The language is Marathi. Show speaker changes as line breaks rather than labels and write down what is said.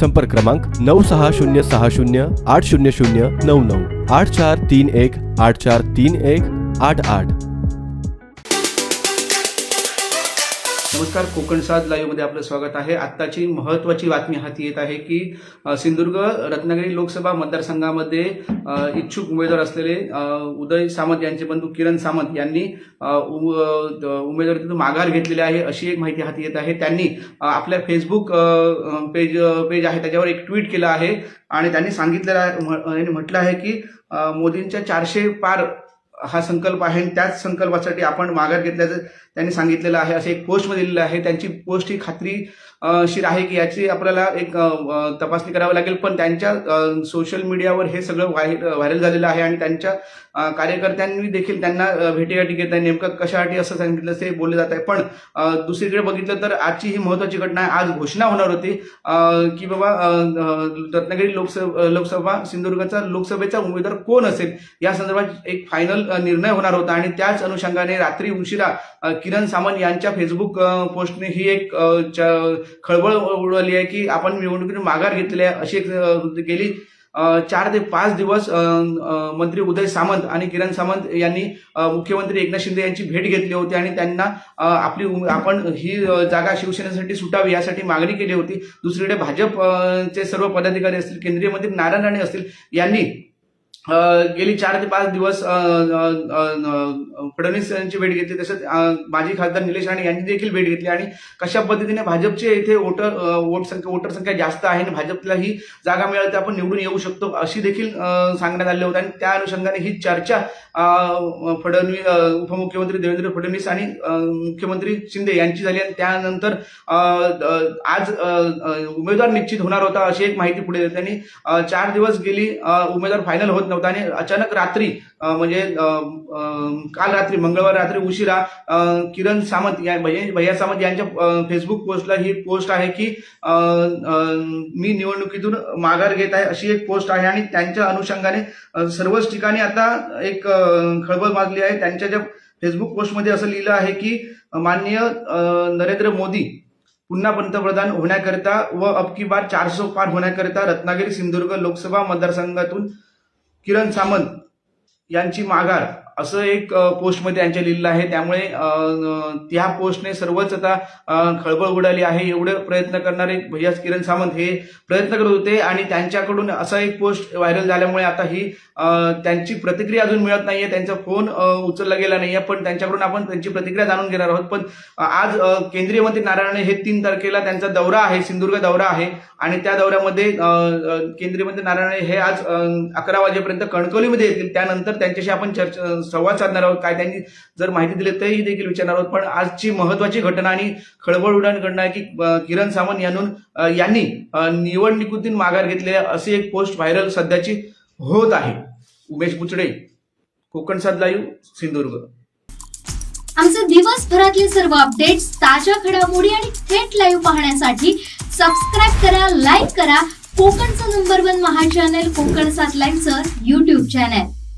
संपर्क क्रमांक नऊ सहा शून्य सहा शून्य आठ शून्य शून्य नऊ नऊ आठ चार तीन एक आठ चार तीन एक आठ आठ.
नमस्कार कोकण साध लाईव्हमध्ये आपलं स्वागत आहे. आत्ताची महत्त्वाची बातमी हाती येत आहे की सिंधुदुर्ग रत्नागिरी लोकसभा मतदारसंघामध्ये इच्छुक उमेदवार असलेले उदय सामंत यांचे बंधू किरण सामंत यांनी उमेदवारीतून माघार घेतलेली आहे अशी एक माहिती हाती येत आहे. त्यांनी आपल्या फेसबुक पेज पेज आहे. त्याच्यावर एक ट्विट केलं आहे आणि त्यांनी सांगितलेलं आहे म्ह- यांनी म्हटलं आहे की मोदींच्या चारशे पार हा संकल्प आहे आणि त्याच संकल्पासाठी आपण माघार घेतल्याचं त्यांनी सांगितलेलं आहे. असं एक पोस्टमध्ये दिलेलं आहे. त्यांची पोस्ट ही खात्री शीर आहे की याची आपल्याला एक तपासणी करावी लागेल. पण त्यांच्या सोशल मीडियावर हे सगळं व्हायरल झालेलं आहे आणि त्यांच्या कार्यकर्त्यांनी देखील त्यांना भेटीगाठी घेत आहे. नेमकं कशासाठी असं सांगितलं ते बोलले जात आहे. पण दुसरीकडे बघितलं तर आजची ही महत्वाची घटना आहे. आज घोषणा होणार होती की बाबा रत्नागिरी लोकसभा लोकसभा सिंधुदुर्गचा लोकसभेचा उमेदवार कोण असेल? या संदर्भात एक फायनल निर्णय होणार होता. आणि त्याच अनुषंगाने रात्री उशिरा किरण सामंत यांच्या फेसबुक पोस्टने ही एक च- खळबळ उडवली आहे की आपण निवडणुकीतून माघार घेतलेली आहे. अशी एक गेली चार ते पाच दिवस मंत्री उदय सामंत आणि किरण सामंत यांनी मुख्यमंत्री एकनाथ शिंदे यांची भेट घेतली होती आणि त्यांना आपली आपण ही जागा शिवसेनेसाठी सुटावी यासाठी मागणी केली होती. दुसरीकडे भाजपचे सर्व पदाधिकारी असतील केंद्रीय मंत्री नारायण राणे असतील यांनी गेली चार ते पाच दिवस फडणवीस यांची भेट घेतली तसंच माजी खासदार निलेश राणे यांची देखील भेट घेतली आणि कशा पद्धतीने भाजपचे इथे वोटर वोट संख्या वोटर संख्या जास्त आहे आणि भाजपला ही जागा मिळाली तर आपण निवडून येऊ शकतो अशी देखील सांगण्यात आले होते. आणि त्या अनुषंगाने ही चर्चा फडणवीस उपमुख्यमंत्री देवेंद्र फडणवीस आणि मुख्यमंत्री शिंदे यांची झाली आणि त्यानंतर आज उमेदवार निश्चित होणार होता अशी एक माहिती पुढे येते. आणि चार दिवस गेली उमेदवार फायनल होत नव्हता. आणि अचानक रात्री म्हणजे काल रात्री मंगळवार रात्री उशिरा किरण सामंत या भैया भैया सामंत यांच्या फेसबुक पोस्टला ही पोस्ट आहे की मी निवडणुकीतून माघार घेत आहे अशी एक पोस्ट आहे आणि त्यांच्या अनुषंगाने सर्वच ठिकाणी आता एक खळबळ माजली आहे. त्यांच्या ज्या फेसबुक पोस्टमध्ये असं लिहिलं आहे की माननीय नरेंद्र मोदी पुन्हा पंतप्रधान होण्याकरिता व अबकी बार चारशे पार होण्याकरिता रत्नागिरी सिंधुदुर्ग लोकसभा मतदारसंघातून किरण सामंत यांची माघार असं एक पोस्टमध्ये यांच्या लिहिलेलं आहे. त्यामुळे त्या पोस्टने सर्वच आता खळबळ उडाली आहे. एवढे प्रयत्न करणारे भैया किरण सामंत हे प्रयत्न करत होते आणि त्यांच्याकडून असा एक पोस्ट व्हायरल झाल्यामुळे आता ही त्यांची प्रतिक्रिया अजून मिळत नाहीये. त्यांचा फोन उचलला गेला नाहीये. पण त्यांच्याकडून आपण त्यांची प्रतिक्रिया जाणून घेणार आहोत. पण आज केंद्रीय मंत्री नारायण हे तीन तारखेला त्यांचा दौरा आहे. सिंधुदुर्ग दौरा आहे. आणि त्या दौऱ्यामध्ये केंद्रीय मंत्री नारायण हे आज अकरा वाजेपर्यंत कणकवलीमध्ये येतील. त्यानंतर त्यांच्याशी आपण चर्चा संवाद साधणार आहोत काय त्यांनी जर माहिती दिली तरी देखील विचारणार आहोत. पण आजची महत्वाची घटना आणि खळबळ उडाण घटना आहे की किरण सामंत यांनी यांनी निवडणुकीतून माघार घेतलेल्या अशी एक पोस्ट व्हायरल सध्याची होत आहे. उमेश बुचडे कोकण साध लाईव्ह सिंधुदुर्ग.
आमचे दिवसभरातले सर्व अपडेट्स ताज्या घडामोडी आणि थेट लाईव्ह पाहण्यासाठी सबस्क्राईब करा लाईक करा. कोकणचं नंबर वन महा चॅनल कोकण सात लाईव्हचं युट्यूब चॅनल